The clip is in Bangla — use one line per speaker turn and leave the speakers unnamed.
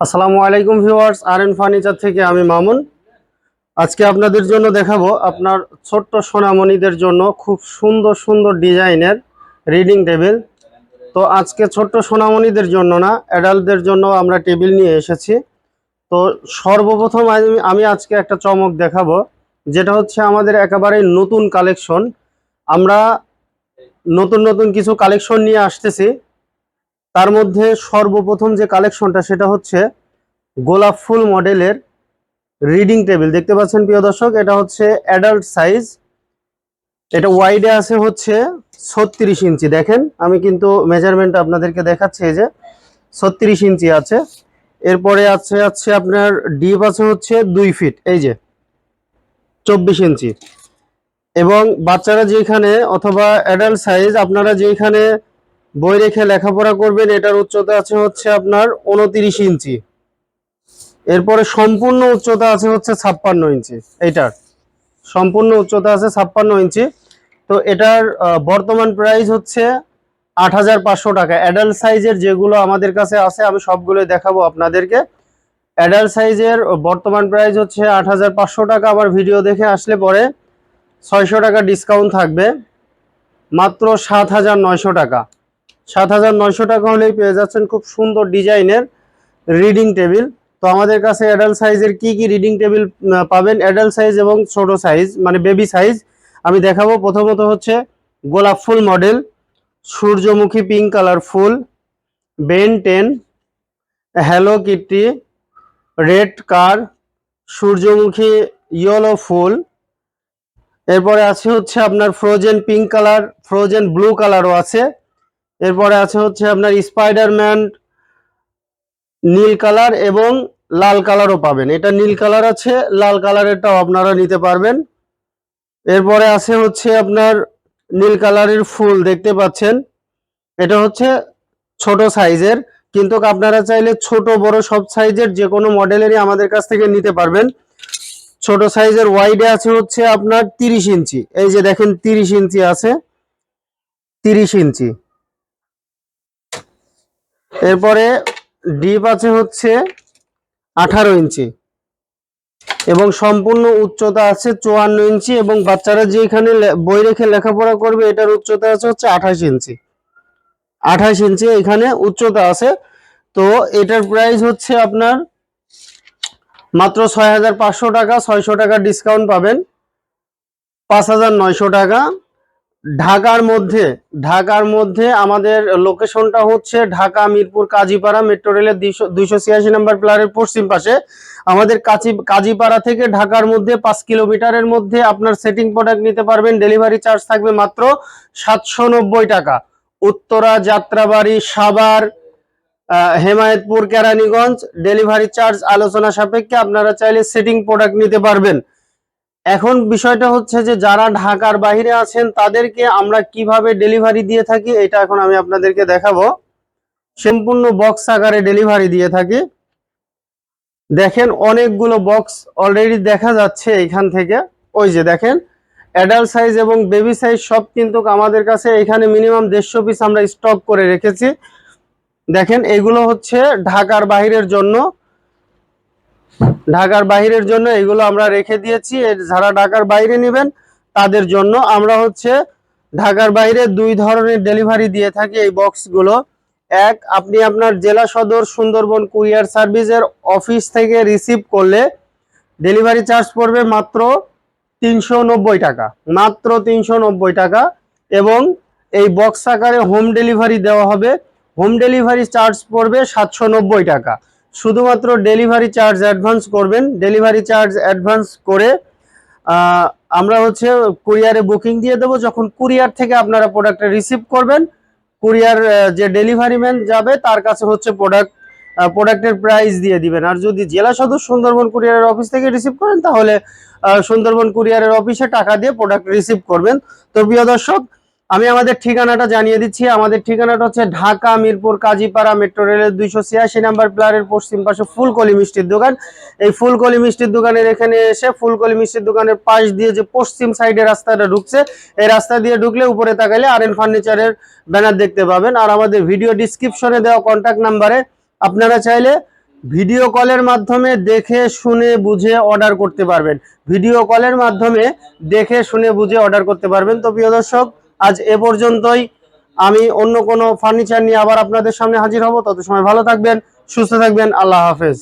আসসালামু আলাইকুম ভিউয়ার্স আর এন ফার্নিচার থেকে আমি মামুন। আজকে আপনাদের জন্য দেখাবো আপনার ছোট্ট সোনামণিদের জন্য খুব সুন্দর সুন্দর ডিজাইনের রিডিং টেবিল তো আজকে ছোট্ট সোনামণিদের জন্য না অ্যাডাল্টদের জন্য আমরা টেবিল নিয়ে এসেছি। তো সর্বপ্রথম আমি আজকে একটা চমক দেখাবো, যেটা হচ্ছে আমাদের একেবারে নতুন কালেকশন আমরা নতুন নতুন কিছু কালেকশন নিয়ে আসতেছি। তার মধ্যে সর্বপ্রথম যে কালেকশনটা সেটা হচ্ছে গোলাপ ফুল মডেলের রিডিং টেবিল। দেখতে পাচ্ছেন প্রিয় দর্শক, এটা হচ্ছে অ্যাডাল্ট সাইজ। এটা ওয়াইডে আছে হচ্ছে ছত্রিশ ইঞ্চি। দেখেন, আমি কিন্তু মেজারমেন্ট আপনাদেরকে দেখাচ্ছি, এই যে ছত্রিশ ইঞ্চি আছে। এরপরে আছে আছে আপনার ডিপ আছে হচ্ছে দুই ফিট এই যে চব্বিশ ইঞ্চি। এবং বাচ্চারা যেখানে অথবা অ্যাডাল্ট সাইজ আপনারা যেখানে বই রেখে লেখাপড়া করবেন, এটার উচ্চতা আছে হচ্ছে আপনার উনতিরিশ ইঞ্চি। এরপরে সম্পূর্ণ উচ্চতা আছে হচ্ছে ছাপ্পান্ন ইঞ্চি, এইটার। সম্পূর্ণ উচ্চতা আছে ছাপ্পান্ন ইঞ্চি। তো এটার বর্তমান প্রাইস হচ্ছে আট হাজার পাঁচশো টাকা। অ্যাডাল্ট সাইজের যেগুলো আমাদের কাছে আছে, আমি সবগুলো দেখাবো আপনাদেরকে। অ্যাডাল্ট সাইজের বর্তমান প্রাইস হচ্ছে আট হাজার পাঁচশো টাকা। আমার ভিডিও দেখে আসলে পরে ছয়শো টাকা ডিসকাউন্ট থাকবে। মাত্র সাত হাজার নয়শো টাকা। সাত হাজার নয়শো টাকা হলেই পেয়ে যাচ্ছেন খুব সুন্দর ডিজাইনের রিডিং টেবিল তো আমাদের কাছে অ্যাডাল্ট সাইজের কি কি রিডিং টেবিল পাবেন? অ্যাডাল্ট সাইজ এবং ছোট সাইজ মানে বেবি সাইজ আমি দেখাবো। প্রথমত হচ্ছে গোলাপ ফুল মডেল সূর্যমুখী পিঙ্ক কালার ফুল Ben Ten Hello Kitty red car সূর্যমুখী ইয়েলো ফুল। এরপরে আছে হচ্ছে আপনার Frozen pink colour Frozen blue কালারও আছে। এরপরে আছে হচ্ছে আপনার স্পাইডারম্যান নীল কালার এবং লাল কালারও পাবেন। এটা নীল কালার আছে, লাল কালারেরটাও আপনারা নিতে পারবেন। এরপরে আছে হচ্ছে আপনার নীল কালারের ফুল, দেখতে পাচ্ছেন? এটা হচ্ছে ছোট সাইজের, কিন্তু আপনারা চাইলে ছোট, বড় সব সাইজের যে কোনো মডেলেরই আমাদের কাছ থেকে নিতে পারবেন। ছোট সাইজের ওয়াইডে আছে হচ্ছে আপনার তিরিশ ইঞ্চি। এই যে দেখেন, তিরিশ ইঞ্চি আছে, তিরিশ ইঞ্চি। এরপরে ডিপ আছে হচ্ছে আঠারো ইঞ্চি এবং সম্পূর্ণ উচ্চতা আছে চুয়ান্ন ইঞ্চি এবং বাচ্চারা যেখানে লে- বই রেখে লেখাপড়া করবে এটার উচ্চতা আছে হচ্ছে আঠাশ ইঞ্চি। আঠাশ ইঞ্চি এখানে উচ্চতা আছে। তো এটার প্রাইস হচ্ছে আপনার মাত্র ছয় হাজার পাঁচশো টাকা, ছয়শো টাকা ডিসকাউন্ট পাবেন। পাঁচ হাজার নয়শো টাকা ঢাকার মধ্যে ঢাকার মধ্যে আমাদের লোকেশনটা হচ্ছে ঢাকা, মিরপুর, কাজীপাড়া মেট্রো রেলের দুইশো ছিয়াশি নম্বর প্লারের পশ্চিম পাশে। আমাদের কাজী কাজীপাড়া থেকে ঢাকার মধ্যে পাঁচ কিলোমিটারের মধ্যে আপনার সেটিং প্রোডাক্ট নিতে পারবেন। ডেলিভারি চার্জ থাকবে মাত্র সাতশো নব্বই টাকা। উত্তরা, যাত্রাবাড়ি, সাভার হেমায়েতপুর, কেরানীগঞ্জ ডেলিভারি চার্জ আলোচনা সাপেক্ষে আপনারা চাইলে সেটিং প্রোডাক্ট নিতে পারবেন। এখন বিষয়টা হচ্ছে যে যারা ঢাকার বাইরে আছেন, তাদেরকে আমরা কীভাবে ডেলিভারি দিয়ে থাকি, এটা এখন আমি আপনাদেরকে দেখাবো। সম্পূর্ণ বক্স আকারে ডেলিভারি দিয়ে থাকি। দেখেন অনেকগুলো বক্স অলরেডি দেখা যাচ্ছে এখান থেকে। ওই যে দেখেন অ্যাডাল্ট সাইজ এবং বেবি সাইজ সব কিন্তু আমাদের কাছে এখানে মিনিমাম দেড়শো পিস আমরা স্টক করে রেখেছি। দেখেন, এগুলো হচ্ছে ঢাকার বাইরের জন্য ঢাকার বাইরের জন্য এগুলো আমরা রেখে দিয়েছি। যারা ঢাকার বাইরে নেবেন, তাদের জন্য আমরা হচ্ছে ঢাকার বাইরে দুই ধরনের ডেলিভারি দিয়ে থাকি এই বক্সগুলো। এক, আপনি আপনার জেলা সদর সুন্দরবন কুরিয়ার সার্ভিসের অফিস থেকে রিসিভ করলে ডেলিভারি চার্জ পড়বে মাত্র তিনশো নব্বই টাকা, মাত্র তিনশো নব্বই টাকা এবং এই বক্স আকারে হোম ডেলিভারি দেওয়া হবে। হোম ডেলিভারি চার্জ পড়বে সাতশো নব্বই টাকা। শুধুমাত্র ডেলিভারি চার্জ অ্যাডভান্স করবেন। ডেলিভারি চার্জ অ্যাডভান্স করে আমরা হচ্ছে কুরিয়ারে বুকিং দিয়ে দেবো। যখন কুরিয়ার থেকে আপনারা প্রোডাক্টটা রিসিভ করবেন, কুরিয়ার যে ডেলিভারি ম্যান যাবে, তার কাছে হচ্ছে প্রোডাক্ট প্রোডাক্টের প্রাইস দিয়ে দিবেন। আর যদি জেলা সদর সুন্দরবন কুরিয়ারের অফিস থেকে রিসিভ করেন, তাহলে সুন্দরবন কুরিয়ারের অফিসে টাকা দিয়ে প্রোডাক্ট রিসিভ করবেন। তো প্রিয় দর্শক আমি আমাদের ঠিকানাটা জানিয়ে দিচ্ছি। আমাদের ঠিকানাটা হচ্ছে ঢাকা, মিরপুর, কাজীপাড়া, মেট্রো রেলের দুইশো ছিয়াশি নাম্বার প্লারের পশ্চিম পাশে ফুলকলি মিষ্টির দোকান। এই ফুলকলি মিষ্টির দোকানের এখানে এসে ফুলকলি মিষ্টির দোকানের পাশ দিয়ে যে পশ্চিম সাইডে রাস্তাটা ঢুকছে, এই রাস্তা দিয়ে ঢুকলে উপরে তাকাইলে আর এন ফার্নিচারের ব্যানার দেখতে পাবেন। আর আমাদের ভিডিও ডিসক্রিপশনে দেওয়া কন্ট্যাক্ট নাম্বারে আপনারা চাইলে ভিডিও কলের মাধ্যমে দেখে, শুনে, বুঝে অর্ডার করতে পারবেন। ভিডিও কলের মাধ্যমে দেখে, শুনে, বুঝে অর্ডার করতে পারবেন। তো প্রিয় দর্শক আজ এ পর্যন্তই। আমি অন্য কোনো ফার্নিচার নিয়ে আবার আপনাদের সামনে হাজির হব। তত সময় ভালো থাকবেন, সুস্থ থাকবেন, আল্লাহ হাফেজ।